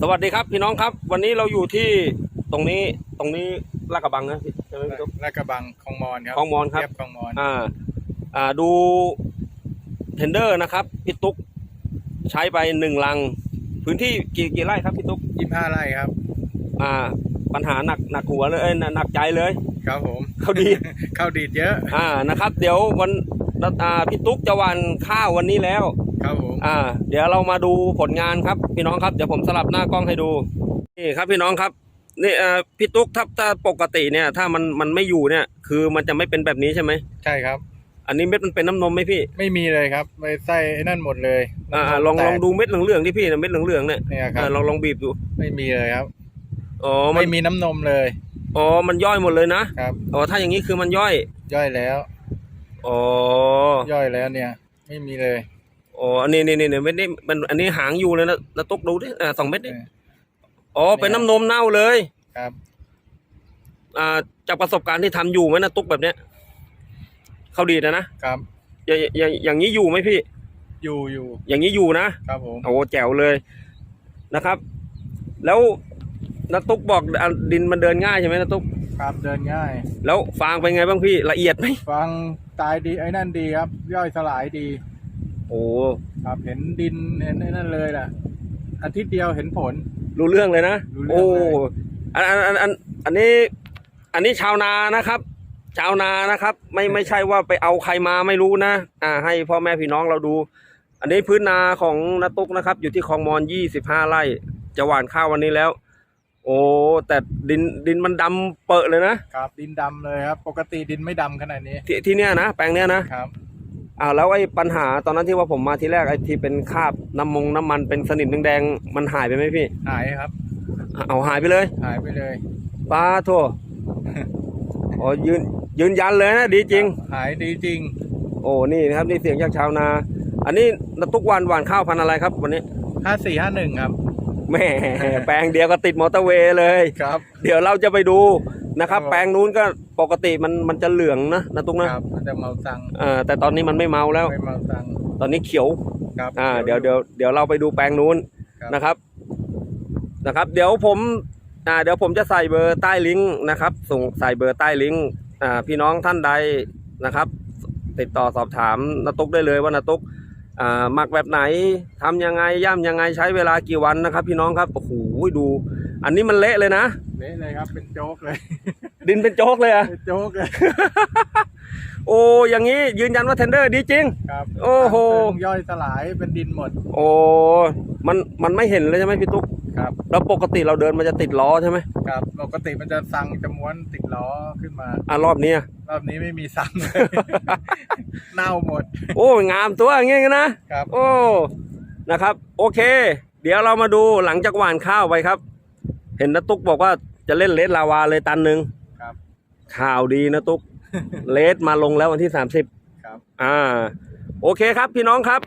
สวัสดีครับพี่น้องครับ วันนี้เราอยู่ที่ตรงนี้ตรงนี้ลาดกระบังนะพี่ใช่ไหมพี่ตุ๊ก ลาดกระบังคลองมอนครับคลองมอนครับเรียบคลองมอนอ่าอ่าดูเทนเดอร์นะครับพี่ตุ๊กใช้ไปหนึ่งลัง พื้นที่กี่กี่ไร่ครับพี่ตุ๊กยี่ห้าไร่ครับ อ่า ปัญหาหนักหนักหัวเลยเอ้ยหนักใจเลย ครับผม เขาดีข้าวดีดเยอะ อ่านะครับ เดี๋ยววัน อ่าพี่ตุ๊กจะหวันข้าววันนี้แล้ว ครับผม อ่า เดี๋ยวเรามาดูผลงานครับ พี่น้องครับเดี๋ยวผมสลับหน้ากล้องให้ดูนี่ครับพี่น้องครับนี่เอ่อพี่ตุ๊กถ้าถ้าปกติเนี่ย ถ้ามันมันไม่อยู่เนี่ย คือมันจะไม่เป็นแบบนี้ใช่ไหมใช่ครับ อันนี้เม็ดมันเป็นน้ำนมไหมพี่ไม่มีเลยครับไปใส่ไอ้นั่นหมดเลยอ่าอ่าลองแตกลองดูเม็ดเหลืองๆที่พี่นะเม็ดเหลืองๆเนี่ยเนี่ยครัอ่าบลองลองบีบดูไม่มีเลยครับ อ๋อมันไม่มีน้ำนมเลยอ๋อมันย่อยหมดเลยนะครับ อ๋อถ้าอย่างนี้คือมันย่อยย่อยแล้ว อ๋อย่อยแล้วเนี่ย ไม่มีเลยอ๋ออันนี้นี่นี่นี่เม็ดนี้มันอันนี้หางอยู่เลยนะแล้วตุ๊กดูดิอ่าสองเม็ดดิเอออ๋อเป็นน้ำนมเน่าเลยครับ อ่าจากประสบการณ์ที่ทำอยู่ไหมนะตุ๊กแบบเนี้ยเขาดีนะนะครับอย่างอย่างอย่างนี้อยู่ไหมพี่ อยู่อยู่ อย่างนี้อยู่นะครับผมโอ้แจ๋วเลยนะครับ แล้วนาตุ๊กบอกอะดินมันเดินง่ายใช่ไหมนาตุ๊กครับเดินง่าย แล้วฟางเป็นไงบ้างพี่ละเอียดไหมฟัง ตายดีไอ้นั่นดีครับ ย่อยสลายดีโอ้ครับเห็นดินเห็นไอ้นั่นเลยแหละอาทิตย์เดียวเห็นผล รู้เรื่องเลยนะ รู้เรื่โอ้องเลย อันอันอันอันอันนี้ อันนี้ชาวนานะครับ ชาวนานะครับ ไม่ไม่ใช่ว่าไปเอาใครมาไม่รู้นะ อ่า ให้พ่อแม่พี่น้องเราดู อันนี้พื้นนาของนาตุกนะครับ อยู่ที่คลองมอนยี่สิบห้าไร่จะหว่านข้าววันนี้แล้ว โอ้แต่ดินดินมันดำเปอะเลยนะครับดินดำเลยครับ ปกติดินไม่ดำขนาดนี้ที่ที่เนี้ยนะแปลงเนี้ยนะครับอ่าแล้วไอ้ปัญหาตอนนั้นที่ว่าผมมาทีแรกไอ้ที่เป็นคราบน้ำมงน้ำมันเป็นสนิมแดงๆมันหายไปไหมพี่ หายครับ เอาหายไปเลยหายไปเลยป้าโทอ๋อยืนยืนยันเลยนะดีจริง หายดีจริง โอ้นี่นะครับนี่เสียงจากชาวนา อันนี้นาตุกวันหว่านข้าวพันธุ์อะไรครับวันนี้ห้าสี่ห้าหนึ่งครับ แหม่แปลงเดียวก็ติดมอเตอร์เวย์เลยครับ เดี๋ยวเราจะไปดูนะครับครับแปลงนู้นก็ปกติมันมันจะเหลืองนะนาตุกนะครับมันจะเมาตังเอ่าแต่ตอนนี้มันไม่เมาแล้ว ไม่เมาตังตอนนี้เขียวครับอ่าเดี๋ยวเดี๋ยวเดี๋ยวเราไปดูแปลงนู้นครับนะครับ นะครับ เดี๋ยวผมอ่าเดี๋ยวผมจะใส่เบอร์ใต้ลิงก์นะครับ ส่งใส่เบอร์ใต้ลิงก์อ่าพี่น้องท่านใดนะครับ ติดต่อสอบถามนาตุกได้เลยว่านาตุกอ่า หมักแบบไหนทำยังไงย่ำยังไงใช้เวลากี่วันนะครับ พี่น้องครับโอ้โหดู อันนี้มันเละเลยนะเละเลยครับเป็นโจ๊กเลย ดินเป็นโจ๊กเลยอะเป็นโจ๊กเลยโอ้อย่างนี้ยืนยันว่าเทนเดอร์ดีจริงครับโอ้โหซึ่งย่อยสลายเป็นดินหมด โอ้มันมันไม่เห็นเลยใช่ไหมพี่ตุ๊ก ครับ แล้วปกติเราเดินมันจะติดล้อใช่ไหมครับปกติมันจะสั่งจะม้วนติดล้อขึ้นมา อะรอบนี้อะรอบนี้ไม่มีสั่งเลย เน่าหมด โอ้งามตัวอย่างเงี้ยนะครับ โอ้นะครับ โอเค เดี๋ยวเรามาดูหลังจากหว่านข้าวไปครับ เห็นนะตุ๊กบอกว่าจะเล่นเลสลาวาเลยตันหนึ่งครับ ข่าวดีนะตุ๊ก เลสมาลงแล้ววันที่สามสิบครับ อ่า โอเคครับพี่น้องครับ